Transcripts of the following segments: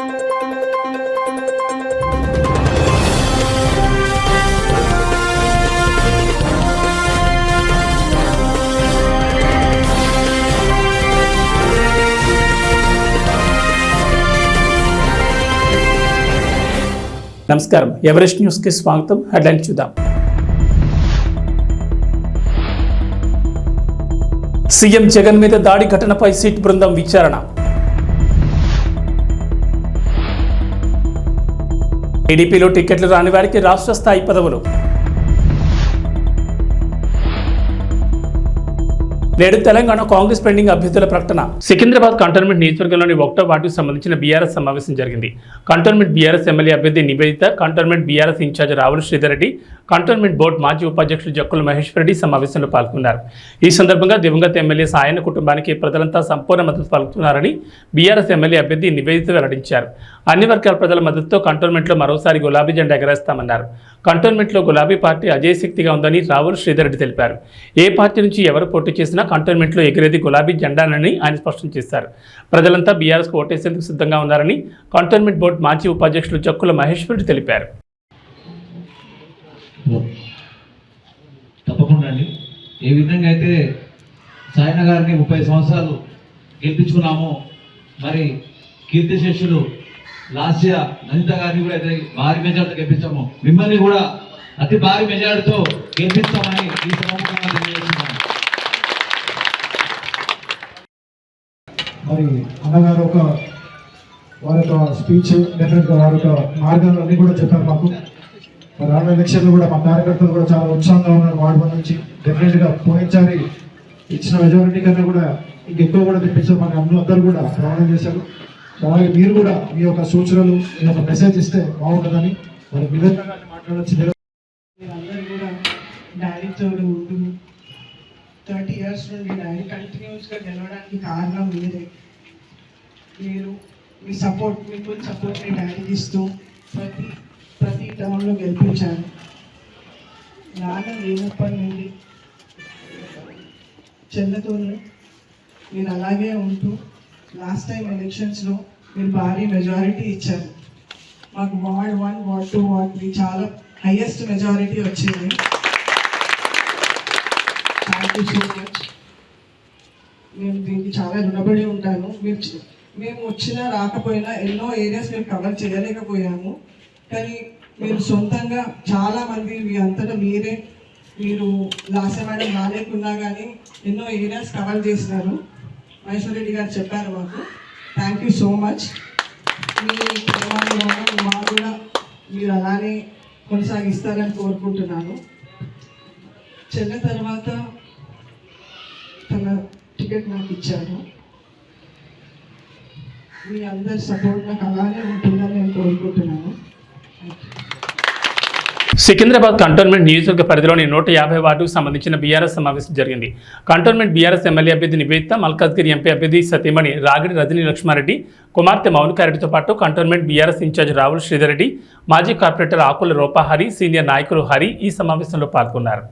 నమస్కారం. ఎవరెస్ట్ న్యూస్కి స్వాగతం. హెడ్లైన్ చూద్దాం. సీఎం జగన్ మీద దాడి ఘటనపై సిట్ బృందం విచారణ. టీడీపీలో టికెట్లు రాని వారికి రాష్ట్ర స్థాయి పదవులు. నేడు తెలంగాణ కాంగ్రెస్ పెండింగ్ అభ్యర్థుల ప్రకటన. సికింద్రాబాద్ కంటోన్మెంట్ నియోజకవర్గంలోని ఒకటో వార్డుకు సంబంధించిన బీఆర్ఎస్ సమావేశం జరిగింది. కంటోన్మెంట్ బీఆర్ఎస్ ఎమ్మెల్యే అభ్యర్థి Niveditha cantonment BRS in-charge Ravula Sridhar Reddy cantonment board మాజీ ఉపాధ్యక్షులు జక్కుల మహేశ్వర రెడ్డి సమావేశంలో పాల్గొన్నారు. ఈ సందర్భంగా దివంగత ఎమ్మెల్యే సాయన కుటుంబానికి ప్రజలంతా సంపూర్ణ మద్దతు పలుకుతున్నారని బీఆర్ఎస్ ఎమ్మెల్యే అభ్యర్థి నివేదిత వెల్లడించారు. అన్ని వర్గాల ప్రజల మద్దతుతో కంటోన్మెంట్లో మరోసారి గులాబీ జెండా ఎగరేస్తామన్నారు. కంటోన్మెంట్లో గులాబీ పార్టీ అజయ శక్తిగా ఉందని రావుల్ శ్రీధర్ రెడ్డి తెలిపారు. ఏ పార్టీ నుంచి ఎవరు పోటీ చేసినా కంటోన్మెంట్లో ఎగిరేది గులాబీ జెండానని ఆయన స్పష్టం చేశారు. ప్రజలంతా బీఆర్ఎస్కు ఓటేసేందుకు సిద్ధంగా ఉన్నారని కంటోన్మెంట్ బోర్డు మాజీ ఉపాధ్యక్షులు జక్కుల మహేశ్వర్ రెడ్డి తెలిపారు. తప్పకుండా అండి. ఏ విధంగా అయితే సాయన గారిని ముప్పై సంవత్సరాలు గెలిపించుకున్నామో మరి కీర్తిశేషులు లాస్య లలిత గారిని కూడా అయితే భారీ మెజార్టీతో గెలిపించాము. మిమ్మల్ని కూడా అతి భారీ మెజార్టీతో గెలిపిస్తామని ఈ సభముఖంగా తెలియజేస్తున్నాను. మరి అన్నగారు ఒక వారి యొక్క స్పీచ్ డెఫినెట్గా వారి యొక్క మార్గాలు కూడా చెప్పారు మాకు. మరి రానున్న ఎలక్షన్లు కూడా మా కార్యకర్తలు కూడా చాలా ఉత్సాహంగా ఉన్నారు. వార్డు నుంచి డెఫినెట్గా పోయినసారి ఇచ్చిన మెజారిటీ కన్నా కూడా ఇంకెక్కువ కూడా తెప్పించారు మన అందరూ కూడా ప్రమాణం చేశారు. అలాగే మీరు కూడా మీ యొక్క సూచనలు మీ యొక్క మెసేజ్ ఇస్తే బాగుంటుందని మరి విధంగా మాట్లాడచ్చు. అందరూ కూడా డాడీ తోడు ఉంటూ థర్టీ ఇయర్స్ నుండి డాడీ కంటిన్యూస్గా గెలవడానికి కారణం మీరే. మీరు మీ సపోర్ట్ మీ ఫుల్ సపోర్ట్ మీ డాడీకి ఇస్తూ ప్రతి ప్రతి టౌన్లో గెలిపించారు. నాన్న లేనప్పటి నుండి చెల్లతోనే మీరు అలాగే ఉంటూ లాస్ట్ టైం ఎలక్షన్స్లో మీరు భారీ మెజారిటీ ఇచ్చారు మాకు ward one ward two ward three చాలా హైయెస్ట్ మెజారిటీ వచ్చింది. థ్యాంక్ యూ సో మచ్ నేను దీనికి చాలా రుణపడి ఉంటాను. మీరు మేము వచ్చినా రాకపోయినా ఎన్నో ఏరియాస్ మేము కవర్ చేయలేకపోయాము. కానీ మీరు సొంతంగా చాలా మంది మీ అంతటా మీరే మీరు లాస్ట్ మేడం రాలేకున్నా కానీ ఎన్నో ఏరియాస్ కవర్ చేసినారు. మహేశ్వర్ రెడ్డి గారు చెప్పారు మాకు. థ్యాంక్ యూ సో మచ్ మీ ప్రేమాభిమానం మా కూడా మీరు అలానే కొనసాగిస్తారని కోరుకుంటున్నాను. చెల్ల తర్వాత తన టికెట్ నాకు ఇచ్చారు. మీ అందరి సపోర్ట్ నాకు అలానే ఉంటుందని నేను కోరుకుంటున్నాను. సికింద్రాబాద్ కంటోన్మెంట్ నియోజకవర్గ పరిధిలోని నూట యాభై వార్డుకు సంబంధించిన బీఆర్ఎస్ సమావేశం జరిగింది. కంటోన్మెంట్ బీఆర్ఎస్ ఎమ్మెల్యే అభ్యర్థి నివేదిత మల్కాజ్గిరి ఎంపీ అభ్యర్థి సతీమణి రాగిడి రజనీ లక్ష్మారెడ్డి కుమార్తె మౌనికారెడ్డితో పాటు cantonment BRS in-charge Ravula Sridhar Reddy మాజీ కార్పొరేటర్ ఆకుల రూపాహరి సీనియర్ నాయకులు హరి ఈ సమావేశంలో పాల్గొన్నారు.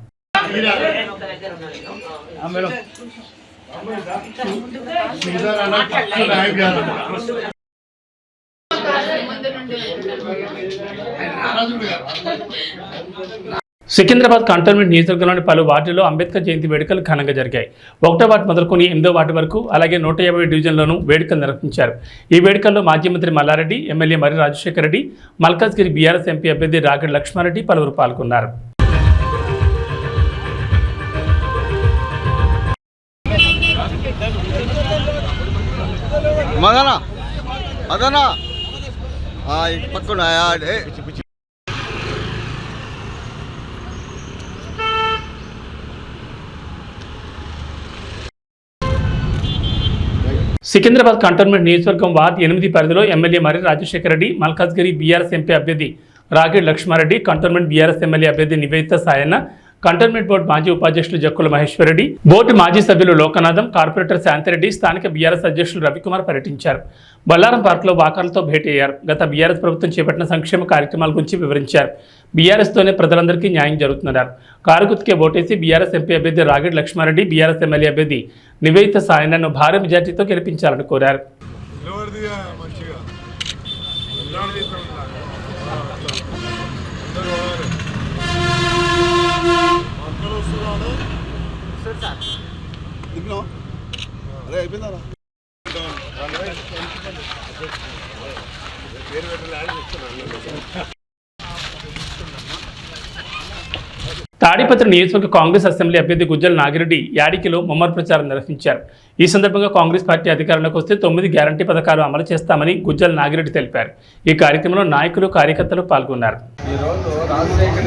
సికింద్రాబాద్ కంటోన్మెంట్ నియోజకవర్గంలోని పలు వార్డుల్లో అంబేద్కర్ జయంతి వేడుకలు ఘనంగా జరిగాయి. ఒకటో వార్డు మొదలుకొని ఎనిమిదో వార్డు వరకు అలాగే నూట యాభై డివిజన్లోనూ వేడుకలు నిర్వహించారు. ఈ వేడుకల్లో మాజీ మంత్రి మల్లారెడ్డి ఎమ్మెల్యే మరి రాజశేఖర రెడ్డి మల్కాజ్గిరి బీఆర్ఎస్ ఎంపీ అభ్యర్థి రాగడి లక్ష్మారెడ్డి పలువురు పాల్గొన్నారు. మదనా. పక్కన సికింద్రాబాద్ కంటోన్మెంట్ నియోజకవర్గం వార్డు ఎనిమిది పరిధిలో ఎమ్మెల్యే మరి రాజశేఖర రెడ్డి మల్కాజ్గిరి బీఆర్ఎస్ ఎంపీ అభ్యర్థి Ragidi Laxma Reddy cantonment BRS MLA అభ్యర్థి నివేదిత సాయన్న కంటోన్మెంట్ బోర్డు మాజీ ఉపాధ్యక్షులు జక్కుల మహేశ్వరరెడ్డి బోర్డు మాజీ సభ్యులు లోకనాథం కార్పొరేటర్ శాంతిరెడ్డి స్థానిక బీఆర్ఎస్ అధ్యక్షులు రవికుమార్ పర్యటించారు. బల్లారం పార్కులో వాకర్లతో భేటీ అయ్యారు. గత బీఆర్ఎస్ ప్రభుత్వం చేపట్టిన సంక్షేమ కార్యక్రమాల గురించి వివరించారు. బీఆర్ఎస్తోనే ప్రజలందరికీ న్యాయం జరుగుతున్నారు. కారుగుత్కే ఓటేసి బీఆర్ఎస్ ఎంపీ అభ్యర్థి రాగిడి లక్ష్మారెడ్డి బీఆర్ఎస్ ఎమ్మెల్యే అభ్యర్థి నివేదిత సాయనను భారీ మెజార్టీతో గెలిపించాలని కోరారు. అయిపోయిందా తాడిపత్రి నియోజకవర్గ కాంగ్రెస్ అసెంబ్లీ అభ్యర్థి గుజ్జల నాగిరెడ్డి యాడికిలో ముమ్మర ప్రచారం నిర్వహించారు. ఈ సందర్భంగా కాంగ్రెస్ పార్టీ అధికారంలోకి వస్తే తొమ్మిది గ్యారంటీ పథకాలు అమలు చేస్తామని గుజ్జల నాగిరెడ్డి తెలిపారు. ఈ కార్యక్రమంలో నాయకులు కార్యకర్తలు పాల్గొన్నారు.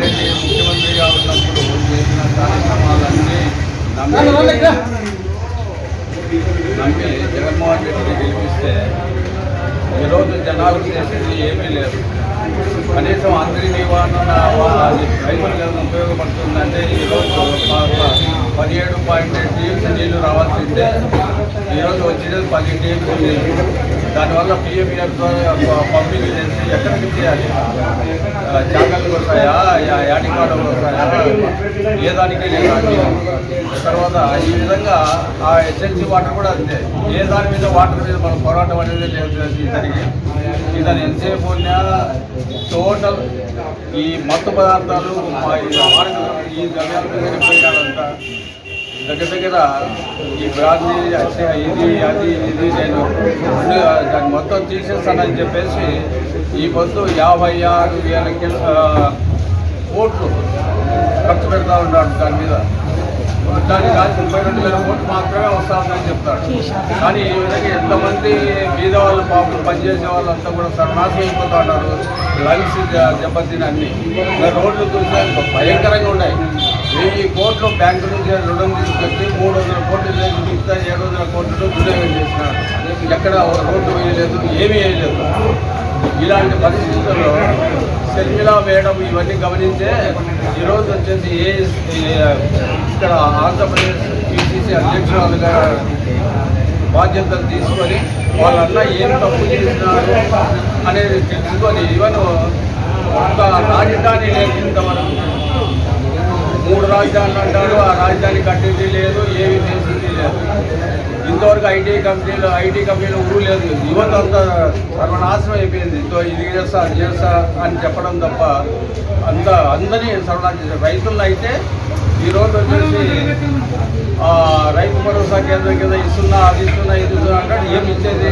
ముఖ్యమంత్రిగా ఉన్నప్పుడు నమ్మి జగన్మోహన్ రెడ్డిని గెలిపిస్తే ఈరోజు జనాలకు చేసేది ఏమీ లేదు. కనీసం అందరి నివారణ ఫైబర్ కదా ఉపయోగపడుతుందంటే ఈరోజు పదిహేడు పాయింట్ ఎయిట్ టీఎంసీ నీళ్ళు రావాల్సిందే. ఈరోజు వచ్చేది పది టీఎంసీ నీళ్ళు దానివల్ల పిఎంఈఎఫ్ పంపింగ్ చేసి ఎక్కడికి చేయాలి? జాగ్రత్తలు వస్తాయా యా- వాటర్ వస్తాయా ఏ దానికి తర్వాత ఈ విధంగా ఆ ఎస్ఎల్సీ వాటర్ కూడా అంతే. ఏ దాని మీద వాటర్ మీద మనం పోరాటం అనేది లేదు. ఇతనికి ఇతను ఎంతసేపు ఉన్నా టోటల్ ఈ మత్తు పదార్థాలు మా ఈ వాటర్ ఈ ద్రవ్యాల మీద పోయినాడంతా దగ్గర దగ్గర ఈ బ్రాంతి ఇది అది ఇది నేను దాన్ని మొత్తం తీసేస్తానని చెప్పేసి ఈ పొద్దు యాభై ఆరు వేల కిలో కోట్లు ఖర్చు పెడతా ఉన్నాడు దాని మీద. దాని కాదు ముప్పై రెండు వేల కోట్లు మాత్రమే వస్తామని చెప్తాడు. కానీ ఈ విధంగా ఎంతమంది బీద వాళ్ళు పాపం పనిచేసే వాళ్ళంతా కూడా సర్వనాశనం అయిపోతా ఉన్నారు లంగ్స్ దెబ్బతిని అన్ని. రోడ్లు చూస్తే భయంకరంగా ఉన్నాయి. వెయ్యి కోట్లు బ్యాంకు నుంచి రుణం తీసుకొచ్చి మూడు వందల కోట్లు మిగతా ఏడు వందల కోట్లు దుర్వినియోగం చేసినారు. ఎక్కడ రోడ్డు వేయలేదు ఏమీ వేయలేదు. ఇలాంటి పరిస్థితుల్లో షర్మిలా వేయడం ఇవన్నీ గమనించే ఈరోజు వచ్చేసి ఏ ఇక్కడ ఆంధ్రప్రదేశ్ పిసిసి అధ్యక్షురాలుగా బాధ్యతలు తీసుకొని వాళ్ళన్న ఏం తప్పు చేసినారు అనేది తెలుసుకొని ఈవెన్ ఒక రాజధాని లేదు ఇంతవరకు. మూడు రాజధానులు అంటారు ఆ రాజధాని కట్టింది లేదు ఏమి లేదు ఇంతవరకు ఐటీ కంపెనీలు ఐటీ కంపెనీలు ఊరు లేదు. యువత అంతా సర్వనాశనం అయిపోయింది. ఇంతో ఇది చేస్తా అది చేస్తా అని చెప్పడం తప్ప అంత అందరినీ సర్వనాశనం చేశారు. రైతులను అయితే ఈరోజు వచ్చేసి రైతు భరోసా కేంద్రం కింద ఇస్తున్నా అది ఇస్తున్నా ఇది ఇస్తున్నా అంటాడు. ఏమి ఇచ్చేది?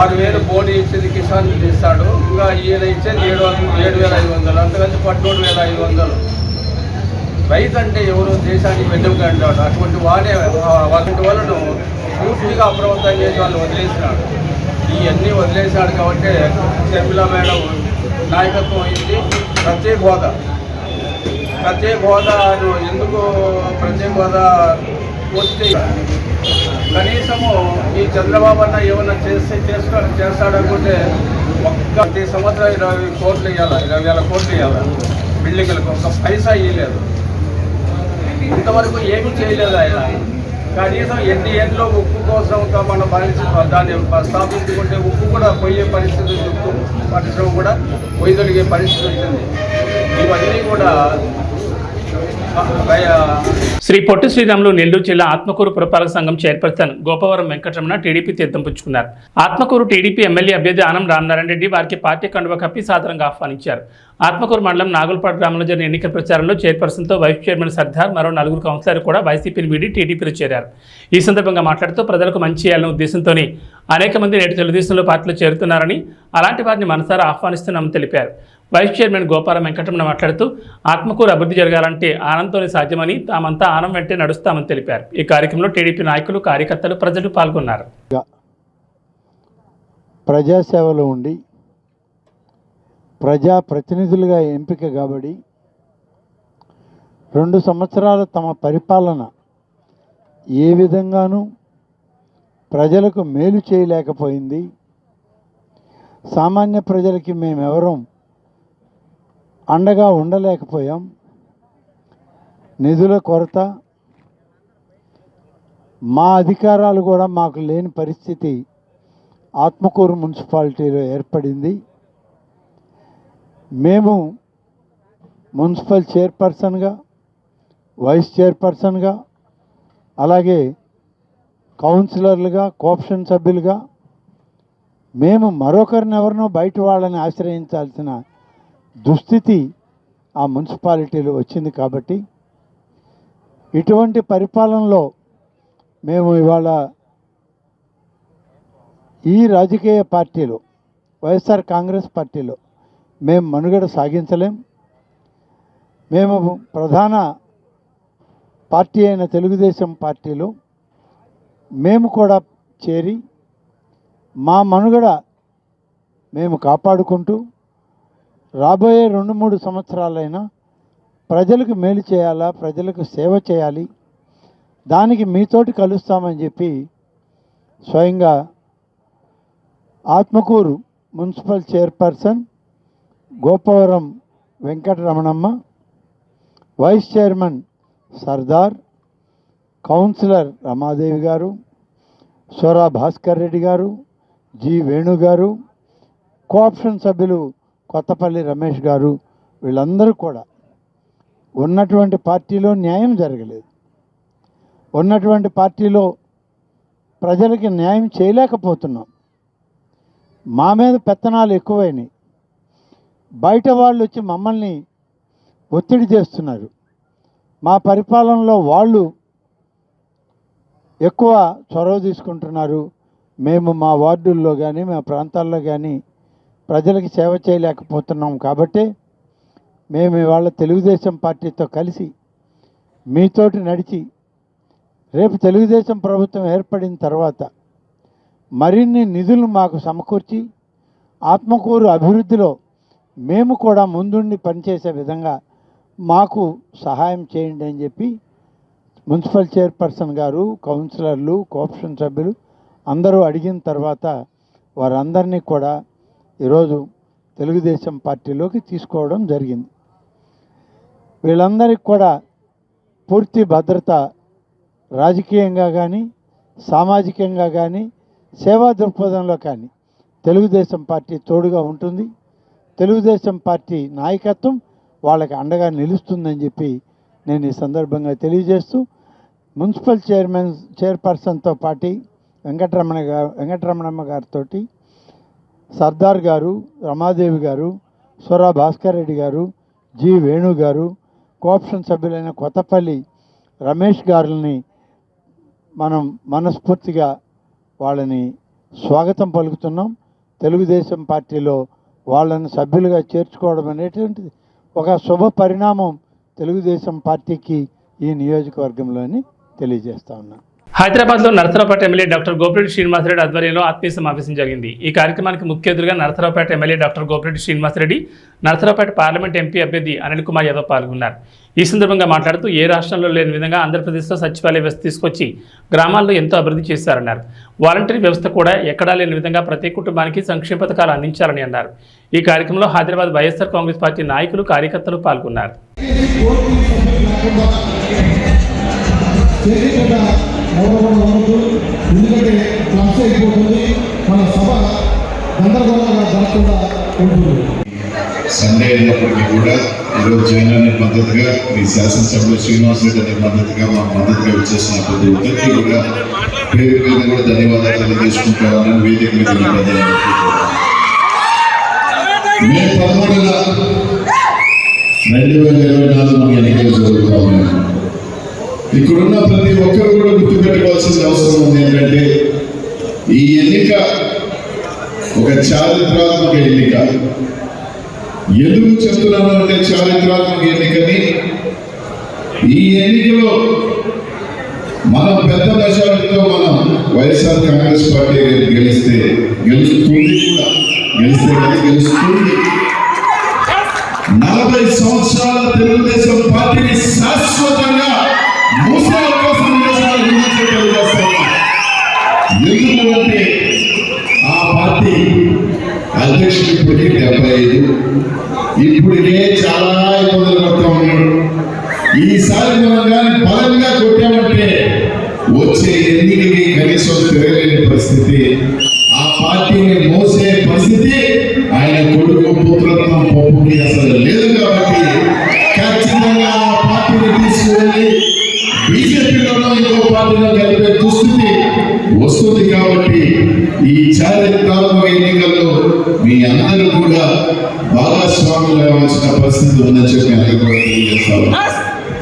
ఆరు వేలు బోడీ ఇచ్చేది కిసాన్ ఇస్తాడు ఇంకా ఈయన ఇచ్చేది ఏడు వందలు ఏడు వేల ఐదు వందలు. అంతకంటే పద్మూడు వేల ఐదు వందలు. రైతు అంటే ఎవరు దేశానికి వెన్నుముక అంటాడు? అటువంటి వాడే అటువంటి వాళ్ళను పూర్తిగా అప్రమత్తం చేసి వాళ్ళు వదిలేసినాడు. ఇవన్నీ వదిలేసినాడు కాబట్టి షర్మిలా మేడం నాయకత్వం అయింది. ప్రత్యేక హోదా. ప్రత్యేక హోదా ఎందుకు ప్రత్యేక హోదా వస్తే కనీసము ఈ చంద్రబాబు అన్న ఏమన్నా చేస్తే చేస్తాడు చేస్తాడనుకుంటే ఒక్క ప్రతి సంవత్సరం ఇరవై కోట్లు ఇవ్వాలి ఇరవై వేల కోట్లు ఇవ్వాలి బిల్డింగ్లకు ఒక పైసా ఇవ్వలేదు ఇంతవరకు ఏమీ చేయలేదు ఆయన. కనీసం ఎన్ని ఏళ్ళలో ఉప్పు కోసం మన పరిస్థితి దాన్ని స్థాపించుకుంటే ఉప్పు కూడా పోయే పరిస్థితి ఉప్పు పరిశ్రమ కూడా పొయ్యగలిగే పరిస్థితి వచ్చింది ఇవన్నీ కూడా శ్రీ పొట్టి శ్రీరాములు నెల్లూరు జిల్లా ఆత్మకూరు పురపాలక సంఘం చైర్పర్సన్ గోపవరం వెంకటరమణ టీడీపీ తీర్థం పుచ్చుకున్నారు ఆత్మకూరు టీడీపీ ఎమ్మెల్యే అభ్యర్థి ఆనం రామనారాయణ రెడ్డి వారికి పార్టీ కండువ కప్పి సాధారణంగా ఆహ్వానించారు. ఆత్మకూరు మండలం నాగులపాడు గ్రామంలో జరిగిన ఎన్నికల ప్రచారంలో చైర్పర్సన్తో వైస్ చైర్మన్ సర్దార్ మరో నలుగురు కౌన్సిలర్ కూడా వైసీపీని వీడి టీడీపీలో చేరారు. ఈ సందర్భంగా మాట్లాడుతూ ప్రజలకు మంచి చేయాలనే ఉద్దేశంతోనే అనేక మంది నేటి తెలుగుదేశంలో పార్టీలో చేరుతున్నారని అలాంటి వారిని మనసారా ఆహ్వానిస్తున్నామని తెలిపారు. వైస్ చైర్మన్ గోపాల వెంకటరమణ మాట్లాడుతూ ఆత్మకూరు అభివృద్ధి జరగాలంటే ఆనందంతోనే సాధ్యమని తామంతా ఆనం వెంటే నడుస్తామని తెలిపారు. ఈ కార్యక్రమంలో టీడీపీ నాయకులు కార్యకర్తలు ప్రజలు పాల్గొన్నారు. ప్రజాసేవలో ఉండి ప్రజా ప్రతినిధులుగా ఎంపిక కాబడి రెండు సంవత్సరాల తమ పరిపాలన ఏ విధంగానూ ప్రజలకు మేలు చేయలేకపోయింది. సామాన్య ప్రజలకి మేమెవరం అండగా ఉండలేకపోయాం. నిధుల కొరత మా అధికారాలు కూడా మాకు లేని పరిస్థితి ఆత్మకూరు మున్సిపాలిటీలో ఏర్పడింది. మేము మున్సిపల్ చైర్పర్సన్గా వైస్ చైర్పర్సన్గా అలాగే కౌన్సిలర్లుగా కోఆప్షన్ సభ్యులుగా మేము మరొకరిని ఎవరినో బయట వాళ్ళని ఆశ్రయించాల్సిన దుస్థితి ఆ మున్సిపాలిటీలో వచ్చింది కాబట్టి ఇటువంటి పరిపాలనలో మేము ఇవాళ ఈ రాజకీయ పార్టీలు వైఎస్ఆర్ కాంగ్రెస్ పార్టీలో మేము మనుగడ సాగించలేం. మేము ప్రధాన పార్టీ అయిన తెలుగుదేశం పార్టీలో మేము కూడా చేరి మా మనుగడ మేము కాపాడుకుంటూ రాబోయే రెండు మూడు సంవత్సరాలైనా ప్రజలకు మేలు చేయాలా? ప్రజలకు సేవ చేయాలి? దానికి మీతోటి కలుస్తామని చెప్పి స్వయంగా Atmakur municipal chairperson Gopavaram Venkataramanamma vice chairman Sardar councillor Ramadevi గారు సోరా భాస్కర్ రెడ్డి గారు జి వేణు గారు కోఆప్షన్ సభ్యులు కొత్తపల్లి రమేష్ గారు వీళ్ళందరూ కూడా ఉన్నటువంటి పార్టీలో న్యాయం జరగలేదు. ఉన్నటువంటి పార్టీలో ప్రజలకి న్యాయం చేయలేకపోతున్నాం. మా మీద పెత్తనాలు ఎక్కువైనాయి. బయట వాళ్ళు వచ్చి మమ్మల్ని ఒత్తిడి చేస్తున్నారు. మా పరిపాలనలో వాళ్ళు ఎక్కువ చొరవ తీసుకుంటున్నారు. మేము మా వార్డుల్లో కానీ మా ప్రాంతాల్లో కానీ ప్రజలకి సేవ చేయలేకపోతున్నాం కాబట్టి మేము ఇవాళ తెలుగుదేశం పార్టీతో కలిసి మీతోటి నడిచి రేపు తెలుగుదేశం ప్రభుత్వం ఏర్పడిన తర్వాత మరిన్ని నిధులు మాకు సమకూర్చి ఆత్మకూరు అభివృద్ధిలో మేము కూడా ముందుండి పనిచేసే విధంగా మాకు సహాయం చేయండి అని చెప్పి మున్సిపల్ చైర్పర్సన్ గారు కౌన్సిలర్లు కోఆప్షన్ సభ్యులు అందరూ అడిగిన తర్వాత వారందరినీ కూడా ఈరోజు తెలుగుదేశం పార్టీలోకి తీసుకోవడం జరిగింది. వీళ్ళందరికీ కూడా పూర్తి భద్రత రాజకీయంగా కానీ సామాజికంగా కానీ సేవా దృక్పథంలో కానీ తెలుగుదేశం పార్టీ తోడుగా ఉంటుంది. తెలుగుదేశం పార్టీ నాయకత్వం వాళ్ళకి అండగా నిలుస్తుందని చెప్పి నేను ఈ సందర్భంగా తెలియజేస్తూ మున్సిపల్ చైర్మన్ చైర్పర్సన్తో పాటి వెంకటరమణ గారు వెంకటరమణమ్మ గారితో సర్దార్ గారు రమాదేవి గారు సొరా భాస్కర్ రెడ్డి గారు జి వేణు గారు కోఆప్షన్ సభ్యులైన కొత్తపల్లి రమేష్ గారుల్ని మనం మనస్ఫూర్తిగా వాళ్ళని స్వాగతం పలుకుతున్నాం. తెలుగుదేశం పార్టీలో వాళ్ళని సభ్యులుగా చేర్చుకోవడం అనేటువంటిది ఒక శుభ పరిణామం తెలుగుదేశం పార్టీకి ఈ నియోజకవర్గంలోని తెలియజేస్తా ఉన్నాను హైదరాబాద్లో నరసరావుపేట ఎమ్మెల్యే డాక్టర్ గోపిరెడ్డి శ్రీనివాసరెడ్డి ఆధ్వర్యంలో ఆత్మీయ సమావేశం జరిగింది. ఈ కార్యక్రమానికి ముఖ్య అతిథిగా Narasaraopet MLA doctor Gopireddy Srinivasa Reddy Narasaraopet parliament MP అభ్యర్థి అనిల్ కుమార్ యాదవ్ పాల్గొన్నారు. ఈ సందర్భంగా మాట్లాడుతూ ఏ రాష్ట్రంలో లేని విధంగా ఆంధ్రప్రదేశ్లో సచివాలయ వ్యవస్థ తీసుకొచ్చి గ్రామాల్లో ఎంతో అభివృద్ధి చేశారన్నారు. వాలంటరీ వ్యవస్థ కూడా ఎక్కడా లేని విధంగా ప్రతి కుటుంబానికి సంక్షేమ పథకాలు అందించాలని అన్నారు. ఈ కార్యక్రమంలో హైదరాబాద్ వైఎస్ఆర్ కాంగ్రెస్ పార్టీ నాయకులు కార్యకర్తలు పాల్గొన్నారు. మూడవ ఎవరెవరు ఎందుకంటే క్లబ్స్ అయిపోతుంది మన సభ గందరగోళంగా జరగకుండా ఉంటుంది. సండే అయినప్పటికీ కూడా ఈరోజు జగన్ అనే మద్దతుగా మీ శాసనసభ్యులు శ్రీనివాస్ రెడ్డి అనే మద్దతుగా మా మద్దతుగా వచ్చేసిన ప్రతి ఒక్కరికి కూడా పేరు మీద కూడా ధన్యవాదాలు తెలియజేసుకుంటామని వేదిక మీద మే పదమూడున రెండు వేల ఇరవై నాలుగు మన ఎన్నికలు జరుగుతూ ఉన్నాయి. ఇక్కడున్న ప్రతి ఒక్కరు కూడా గుర్తుపెట్టుకోవాల్సిన అవసరం ఉంది ఏంటంటే ఈ ఎన్నిక ఒక చారిత్రాత్మక ఎన్నిక. ఎందుకు చెప్తున్నాను అంటే చారిత్రాత్మక ఎన్నికని? ఈ ఎన్నికలో మనం పెద్ద మెజారిటీతో మనం వైఎస్ఆర్ కాంగ్రెస్ పార్టీ గెలిస్తే గెలుస్తుంది కూడా. గెలిస్తే గెలుస్తుంది. నలభై సంవత్సరాల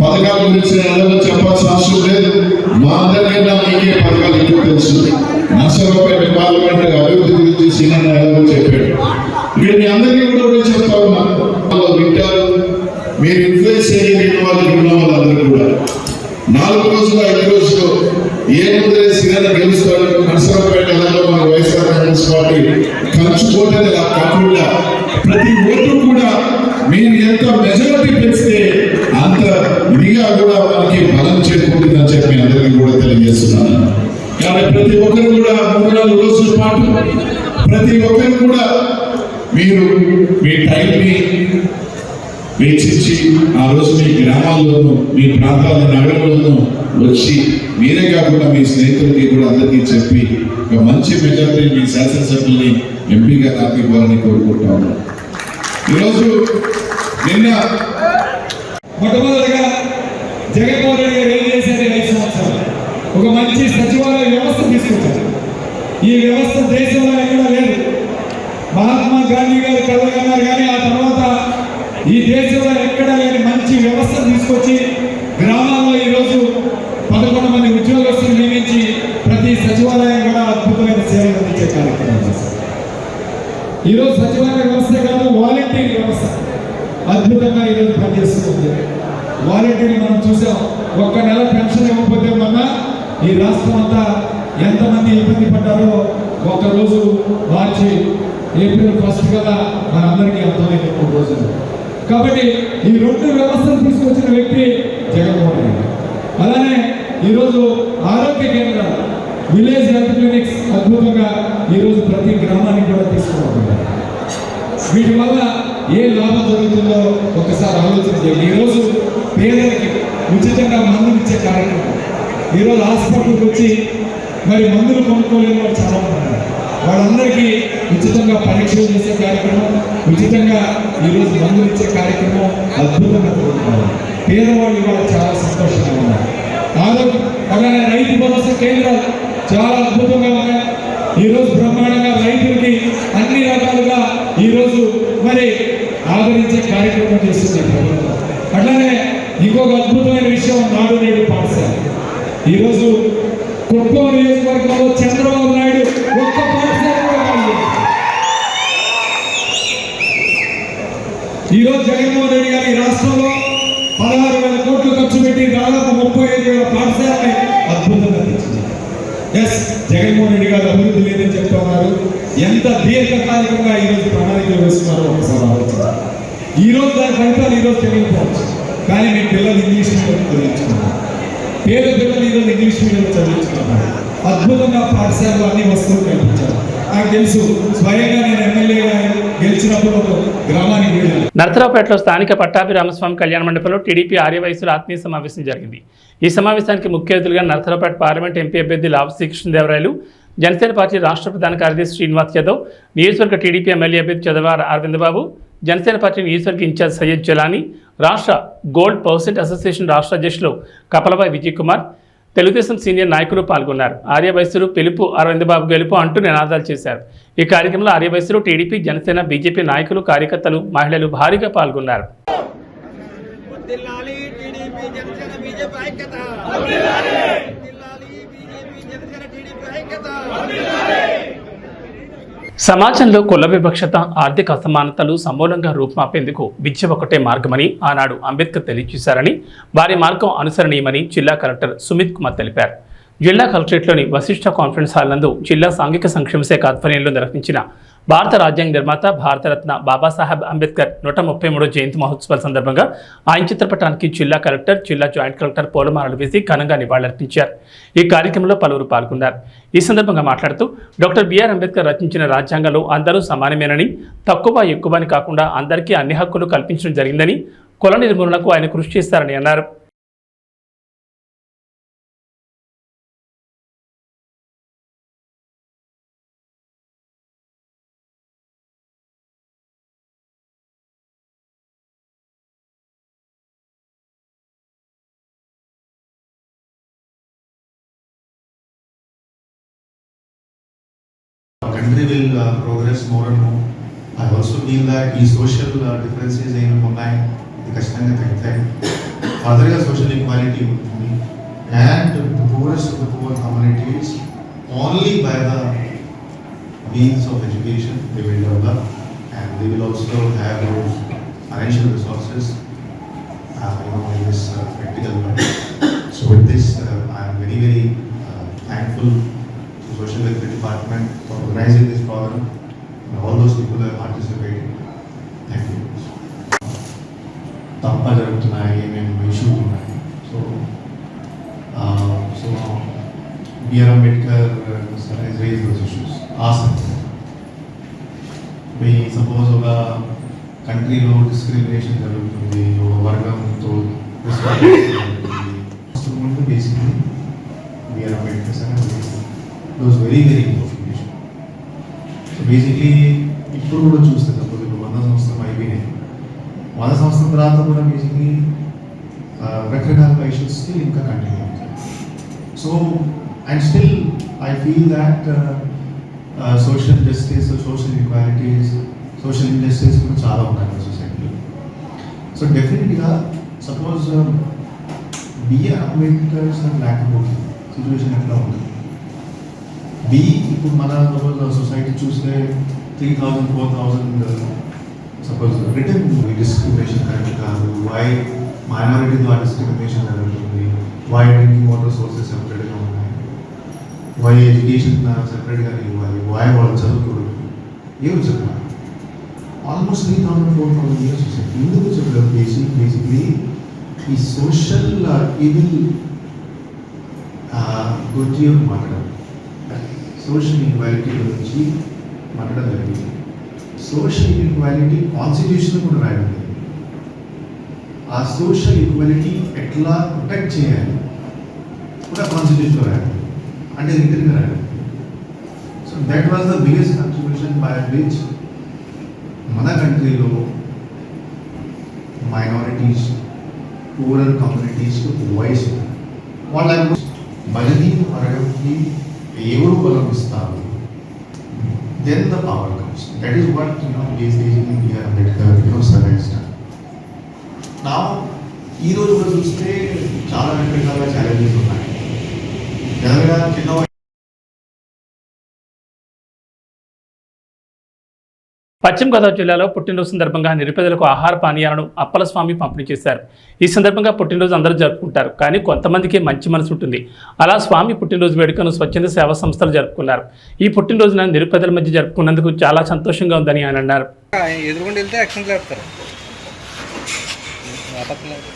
పథకాల గురించి నేను చెప్పాల్సిన అవసరం లేదు. మా అందరికన్నా మీకే పథకాలు ఎక్కువ తెలుసు. నర్సరావుపేట పార్లమెంట్ అభివృద్ధి గురించి సీనియర్ ఎలాగో చెప్పాడు ఇక్కడ మీ అందరికీ కూడా కూడా చెప్తా ఉన్నా వాళ్ళు వింటారు మీరు ఇన్ఫ్లుయెన్స్ చేయగలిగిన వాళ్ళు ఉన్న వాళ్ళందరూ కూడా నాలుగు రోజులు ఐదు రోజులు ఏ ముందరే సీనియర్ గెలుస్తాడు నర్సరావుపేట ఎలాగో మన వైఎస్ఆర్ కాంగ్రెస్ పార్టీ కంచుకోవటం ఇలా కాకుండా ప్రతి ఓటు కూడా మీరు ఎంత మెజారిటీ పెంచితే అంత ఇదిగా కూడా మనకి బలం చేకూరుతుందని చెప్పి మీ అందరికీ కూడా తెలియజేస్తున్నాను కాబట్టి ప్రతి ఒక్కరు కూడా మూడు నాలుగు రోజుల పాటు ప్రతి ఒక్కరు కూడా మీరు మీ టైంని వెచ్చించి ఆ రోజు మీ గ్రామాల్లోనూ మీ ప్రాంతాల నగరంలోనూ వచ్చి మీరే కాకుండా మీ స్నేహితులకి కూడా అందరికీ చెప్పి ఒక మంచి మెజారిటీ మీ శాసనసభ్యుల్ని ఎంపీగా నాకు ఇవ్వాలని కోరుకుంటా ఉన్నాను. ఈరోజు నిన్న మొట్టమొదటిగా జగన్మోహన్ రెడ్డి గారు ఏం చేశారు ఐదు సంవత్సరాలు? ఒక మంచి సచివాలయం ఈ వ్యవస్థ దేశంలో ఎక్కడ లేదు. మహాత్మా గాంధీ గారు కలగన్నారు కానీ ఆ తర్వాత ఈ దేశంలో ఎక్కడ లేని మంచి వ్యవస్థ తీసుకొచ్చి గ్రామాల్లో ఈరోజు పదకొండు మంది ఉద్యోగస్తులు నియమించి ప్రతి సచివాలయం కూడా అద్భుతమైన సేవలు అందించే కార్యక్రమం ఈరోజు సచివాలయ వ్యవస్థ కాదు వాలంటీర్ వ్యవస్థ అద్భుతంగా ఈరోజు పనిచేస్తుంది. వాలంటీర్ మనం చూసాం. ఒక్క నెల పెన్షన్ ఇవ్వకపోతే మొన్న ఈ రాష్ట్రం అంతా ఎంతమంది ఇబ్బంది పడ్డారో ఒక రోజు మార్చి ఏప్రిల్ ఫస్ట్ కదా మనందరికీ అర్థమైంది మూడు రోజులు కాబట్టి ఈ రెండు వ్యవస్థలు తీసుకొచ్చిన వ్యక్తి జగన్మోహన్ రెడ్డి. అలానే ఈరోజు ఆరోగ్య కేంద్రాలు విలేజ్ హెల్త్ క్లినిక్స్ అద్భుతంగా ఈరోజు ప్రతి గ్రామానికి కూడా తీసుకురావాలి వీటి వల్ల ఏ లాభం జరుగుతుందో ఒకసారి ఆలోచన చేయండి. ఈరోజు పేదలకి ఉచితంగా మందులు ఇచ్చే కార్యక్రమం. ఈరోజు హాస్పిటల్కి వచ్చి మరి మందులు కొనుక్కోలేని వాళ్ళు చాలా ఉన్నారు. వాళ్ళందరికీ ఉచితంగా పరీక్షలు చేసే కార్యక్రమం ఉచితంగా ఈరోజు మందులు ఇచ్చే కార్యక్రమం అద్భుతంగా జరుగుతున్నారు పేదవాళ్ళు ఇవాళ చాలా సంతోషంగా ఉన్నారు. ఆరోగ్య అలానే రైతు భరోసా కేంద్రాలు చాలా అద్భుతంగా ఉన్నాయి. ఈరోజు బ్రహ్మాండంగా రైతులకి అన్ని రకాలుగా ఈరోజు మరి ఆదరించే కార్యక్రమం చేస్తుంది ప్రభుత్వం. అట్లానే ఇంకొక అద్భుతమైన విషయం నాడు నేడు పాఠశాల. ఈరోజు కుప్పం నియోజకవర్గంలో చంద్రబాబు నాయుడు ఒక్క పాఠశాల ఈరోజు జగన్మోహన్ రెడ్డి గారి రాష్ట్రంలో పదహారు వేల కోట్లు ఖర్చు పెట్టి దాదాపు ముప్పై ఐదు వేల పాఠశాలని అద్భుతంగా తెచ్చింది ఎస్ జగన్మోహన్ రెడ్డి గారు అభివృద్ధి లేదని చెప్తా ఉన్నారు. ఎంత దీర్ఘకాలికంగా ఈరోజు ప్రణాళికలు వేస్తున్నారో ఒకసారి ఆలోచించాలి ఈరోజు దాని ఫలితాలు ఈరోజు తెలియకపోవచ్చు. కానీ మీ పిల్లలు ఇంగ్లీష్ మీడియం చదివించుకున్నారు పేద పిల్లలు ఈరోజు ఇంగ్లీష్ మీడియంలో చదివించుకున్నారు అద్భుతంగా పాఠశాలలు అన్ని వస్తువులు కల్పించారు. నాకు తెలుసు స్వయంగా నేను ఎమ్మెల్యేగా గెలిచినప్పుడు గ్రామానికి వెళ్ళాను. నరసరావుపేటలో స్థానిక పట్టాభి రామస్వామి కళ్యాణ మండపంలో టీడీపీ ఆర్యవయసుల ఆత్మీయ సమావేశం జరిగింది. ఈ సమావేశానికి ముఖ్య అతిథులుగా నరసరావుపేట పార్లమెంట్ ఎంపీ అభ్యర్థి లావు శ్రీకృష్ణదేవరాయలు జనసేన పార్టీ రాష్ట్ర ప్రధాన కార్యదర్శి శ్రీనివాస్ యాదవ్ నియోజకవర్గ టీడీపీ ఎమ్మెల్యే అభ్యర్థి చదవార అరవింద్ బాబు జనసేన పార్టీ నియోజకవర్గ ఇన్ఛార్జ్ సయ్యద్ జలానీ రాష్ట్ర గోల్డ్ పర్సెంట్ అసోసియేషన్ రాష్ట్ర అధ్యక్షులు కపలబాయ్ విజయ్ కుమార్ తెలుగుదేశం సీనియర్ నాయకులు పాల్గొన్నారు. ఆర్యవైశ్యులు పిలుపు అరవింద్ బాబు గెలుపు అంటూ నినాదాలు చేశారు. ఈ కార్యక్రమంలో ఆర్యవైశ్యులు టీడీపీ జనసేన బీజేపీ నాయకులు కార్యకర్తలు మహిళలు భారీగా పాల్గొన్నారు. జనసేన బీజేపీ ఐక్యత వర్ధిల్లాలి బీజేపీ జనసేన టీడీపీ ఐక్యత సమాజంలో కుల వివక్షత ఆర్థిక అసమానతలు సమూలంగా రూపుమాపేందుకు విద్య ఒకటే మార్గమని ఆనాడు అంబేద్కర్ తెలియజేశారని వారి మార్గం అనుసరణీయమని జిల్లా కలెక్టర్ సుమిత్ కుమార్ తెలిపారు. జిల్లా కలెక్టరేట్లోని వశిష్ఠ కాన్ఫరెన్స్ హాల్ నందు జిల్లా సాంఘిక సంక్షేమ శాఖ ఆధ్వర్యంలో నిర్వహించిన భారత రాజ్యాంగ నిర్మాత భారతరత్న బాబాసాహెబ్ అంబేద్కర్ నూట ముప్పై మూడో జయంతి మహోత్సవాల సందర్భంగా ఆయన చిత్రపటానికి జిల్లా కలెక్టర్ జిల్లా జాయింట్ కలెక్టర్ పూలమాలలు వేసి ఘనంగా నివాళులర్పించారు. ఈ కార్యక్రమంలో పలువురు పాల్గొన్నారు. ఈ సందర్భంగా మాట్లాడుతూ డాక్టర్ బిఆర్ అంబేద్కర్ రచించిన రాజ్యాంగంలో అందరూ సమానమేనని తక్కువ ఎక్కువ అని కాకుండా అందరికీ అన్ని హక్కులు కల్పించడం జరిగిందని కుల నిర్మూలనకు ఆయన కృషి చేస్తారని అన్నారు. country will uh, progress more and more feel that ఈ సోషల్ డిఫరెన్సెస్ ఏమి ఉన్నాయి ఇది ఖచ్చితంగా తగ్గుతాయి ఫర్దర్గా సోషల్ ఈక్వాలిటీ ఉంటుంది and the purest of the poor communities only by the means of education they will develop and they will also have those financial resources uh, you know, in this uh, practical world. So with this, uh, I am Very, very uh, thankful to Social Welfare Department for organizing this program and all those people who have participated. Thank you. తప్ప జరుగుతున్నాయి ఏమేమి issues ఉన్నాయి so so BR Ambedkar has raised those issues. Ask them. మీ suppose ఒక కంట్రీలో discrimination జరుగుతుంది ఒక వర్గంతో discrimination జరుగుతుంది ముందు బేసిక్లీ బిఆర్ అంబేద్కర్ అని those very very information so basically ఇప్పుడు కూడా చూస్తే సపోజ్ ఇప్పుడు వంద సంవత్సరం అయిపోయినాయి వంద సంవత్సరం తర్వాత కూడా బేసిక్లీ ఇష్యూస్ ఇంకా కంటిన్యూ అవుతాయి so and still I feel that social justice social equalities social injustice కూడా చాలా ఉన్నాయి మన సొసైటీలో సో డెఫినెట్గా సపోజ్ బిఏ అంబేద్కర్స్ లేకపోతే సిచ్యువేషన్ ఎట్లా ఉంటుంది బి ఇప్పుడు మన సపోజ్ సొసైటీ చూస్తే three thousand four thousand suppose return discrimination correct కాదు. వై మైనారిటీ ద్వారా డిస్క్రిమినేషన్ జరుగుతుంది. వై డ్రింకింగ్ వాటర్ సోర్సెస్ సెపరేట్గా ఉన్నాయి. వై ఎడ్యుకేషన్ సెపరేట్గా ఇవ్వాలి. వై వాళ్ళు చదువుకోవడం ఏమి చెప్పాలి? Almost three thousand four thousand years వచ్చాయి. ఎందుకు చెప్పలేదు? బేసిక్ బేసిక్లీ ఈ సోషల్ ఈవిల్ uh, uh, గురించి మాట్లాడాలి సోషల్ ఈక్వాలిటీ గురించి మాట్లాడడం జరిగింది. సోషల్ ఈక్వాలిటీ కాన్స్టిట్యూషన్ కూడా రాయడం ఆ సోషల్ ఈక్వాలిటీ ఎట్లా ప్రొటెక్ట్ చేయాలి కూడా కాన్స్టిట్యూషన్ రాయాలి అంటే రిటర్న్గా రాయాలి so that was the biggest contribution by which మన కంట్రీలో మైనారిటీస్ పూరల్ కమ్యూనిటీస్కి వాయిస్ వాళ్ళ బలిని అడగకి ఎవరు బలమిస్తారు then the power comes that is what you know basically BR Ambedkar you know suggest నా ఈ రోజు కూడా చూస్తే చాలా రకరకాల ఛాలెంజెస్ ఉన్నాయి. జనరల్గా చిన్న పశ్చిమ గోదావరి జిల్లాలో పుట్టినరోజు సందర్భంగా నిరుపేదలకు ఆహార పానీయాలను అప్పల స్వామి పంపిణీ చేశారు. ఈ సందర్భంగా పుట్టినరోజు అందరూ జరుపుకుంటారు. కానీ కొంతమందికి మంచి మనసు ఉంటుంది. అలా స్వామి పుట్టినరోజు వేడుకను స్వచ్ఛంద సేవా సంస్థలు జరుపుకున్నారు. ఈ పుట్టినరోజున నిరుపేదల మధ్య జరుపుకున్నందుకు చాలా సంతోషంగా ఉందని ఆయన అన్నారు. ఎదురుకుండా వెళ్తే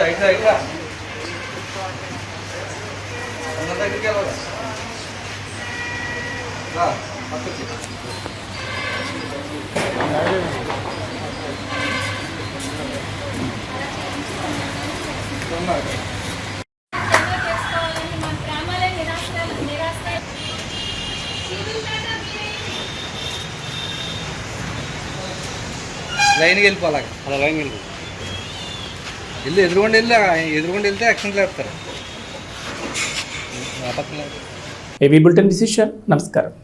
యాక్షన్ లేపుతారు దగ్గరికి వెళ్ళాలి పక్కకి. లైన్కి వెళ్ళిపోవాలి అలా లైన్ వెళ్ళి వెళ్ళి ఎదురుకుండా వెళ్ళి ఎదురుకుండా వెళ్తే యాక్షన్ లేపుతారు ఆ పక్కన ఏవీ బులెటిన్ విశేషాలు నమస్కారం